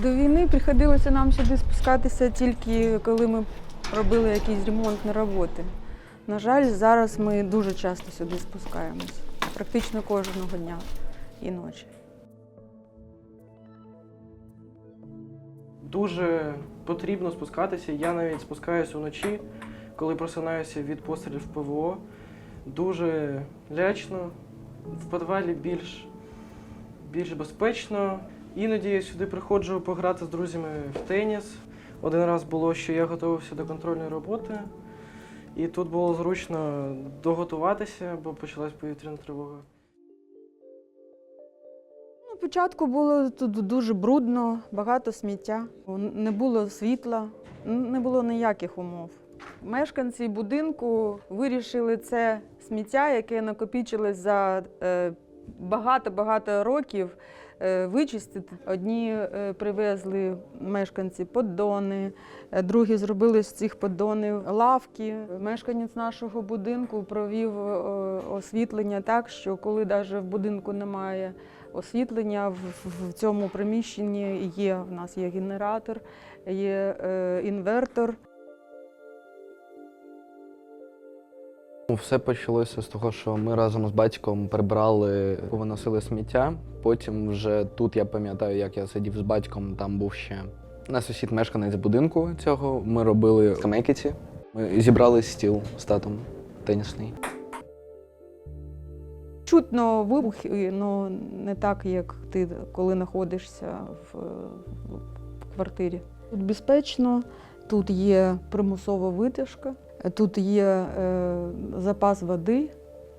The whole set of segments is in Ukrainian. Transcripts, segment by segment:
До війни приходилося нам сюди спускатися тільки коли ми робили якісь ремонтні роботи. На жаль, зараз ми дуже часто сюди спускаємось, практично кожного дня і ночі. Дуже потрібно спускатися. Я навіть спускаюся вночі, коли просинаюся від пострілів ПВО. Дуже лячно, в підвалі більш, більш безпечно. Іноді я сюди приходжу пограти з друзями в теніс. Один раз було, що я готувався до контрольної роботи, і тут було зручно доготуватися, бо почалась повітряна тривога. Ну, Спочатку було тут дуже брудно, багато сміття, не було світла, не було ніяких умов. Мешканці будинку вирішили це сміття, яке накопичилось за е, багато-багато років, вичистити. Одні е, привезли мешканці поддони, е, другі зробили з цих поддонів лавки. Мешканець нашого будинку провів е, освітлення так, що коли навіть в будинку немає освітлення в, цьому приміщенні є. В нас є генератор, є е, інвертор. Все почалося з того, що ми разом з батьком прибрали, виносили сміття. Потім вже тут я пам'ятаю, як я сидів з батьком, там був ще на сусід мешканець будинку цього. Ми робили скамейки ці. Ми зібрали стіл з татом тенісний. Чутно вибухи, але не так, як ти коли знаходишся в, в квартирі. Тут безпечно, тут є примусова витяжка, тут є е, запас води,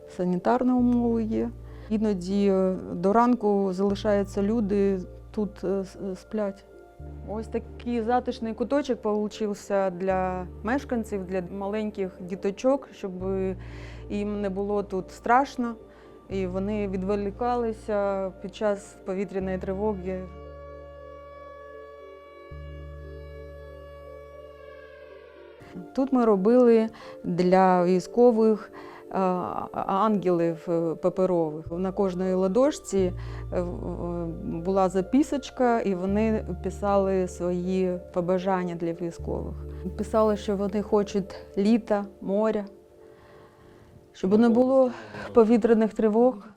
санітарні умови є. Іноді е, до ранку залишаються люди, тут е, сплять. Ось такий затишний куточок получився для мешканців, для маленьких діточок, щоб їм не було тут страшно. І вони відволікалися під час повітряної тривоги. Тут ми робили для військових е, ангелів е, паперових. На кожної ладошці е, була записочка, і вони писали свої побажання для військових. Писали, що вони хочуть літа, моря, щоб не було повітряних тривог.